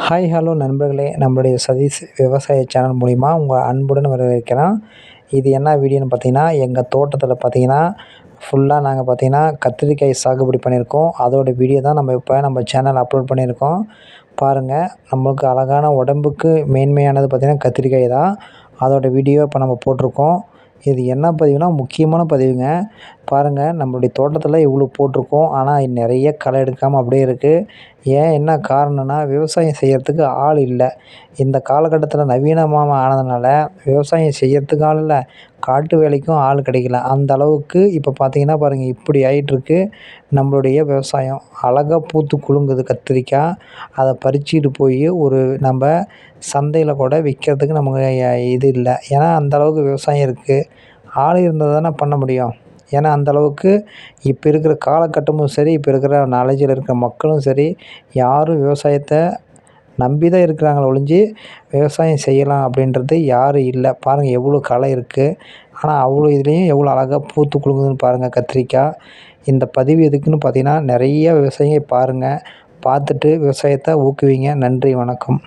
Hi hello நண்பர்களே. நம்மளுடைய சதீஷ் விவசாய சேனல் மூலிமா உங்கள் அன்புடன் வரவேற்கிறோம் இது என்ன வீடியோன்னு பார்த்தீங்கன்னா எங்கள் தோட்டத்தில் பார்த்தீங்கன்னா ஃபுல்லாக நாங்கள் பார்த்தீங்கன்னா கத்திரிக்காய் சாகுபடி பண்ணியிருக்கோம். அதோட வீடியோ தான் நம்ம இப்போ நம்ம சேனல் அப்லோட் பண்ணியிருக்கோம். பாருங்கள் நம்மளுக்கு அழகான உடம்புக்கு மேன்மையானது பார்த்திங்கன்னா கத்திரிக்காய் தான். அதோட வீடியோ இப்போ நம்ம போட்டிருக்கோம். இது என்ன பதிவுனா முக்கியமான பதிவுங்க. பாருங்கள் நம்மளுடைய தோட்டத்தில் இவ்வளோ போட்டிருக்கோம். ஆனால் நிறைய களை எடுக்காமல் அப்படியே இருக்குது ஏன்? என்ன காரணம்னா விவசாயம் செய்கிறதுக்கு ஆள் இல்லை. இந்த காலகட்டத்தில் நவீனமாக ஆனதுனால விவசாயம் செய்கிறதுக்கு ஆள் இல்லை. காட்டு வேலைக்கும் ஆள் கிடைக்கல. அந்த அளவுக்கு இப்போ பார்த்தீங்கன்னா பாருங்கள் இப்படி ஆகிட்டுருக்கு நம்மளுடைய விவசாயம். அழகாக பூத்து குலுங்குது கத்திரிக்காய். அதை பறிச்சுட்டு போய் ஒரு நம்ம சந்தையில் கூட விற்கிறதுக்கு நமக்கு இது இல்லை. ஏன்னா அந்த அளவுக்கு விவசாயம் இருக்குது ஆள் இருந்தால் தானே பண்ண முடியும். ஏன்னா அந்த அளவுக்கு இப்போ இருக்கிற காலகட்டமும் சரி இப்போ இருக்கிற நாலேஜில் இருக்கிற மக்களும் சரி யாரும் விவசாயத்தை நம்பி தான் இருக்கிறாங்களே ஒழிஞ்சு விவசாயம் செய்யலாம் அப்படின்றது யாரும் இல்லை. பாருங்கள் எவ்வளோ களை இருக்குது ஆனால் அவ்வளோ இதுலேயும் எவ்வளோ அழகாக பூத்து குலுங்குதுன்னு பாருங்கள் கத்திரிக்காய். இந்த பதிவு எதுக்குன்னு பார்த்தீங்கன்னா நிறைய விவசாயிங்க பாருங்கள் பார்த்துட்டு விவசாயத்தை ஊக்குவிங்க. நன்றி வணக்கம்.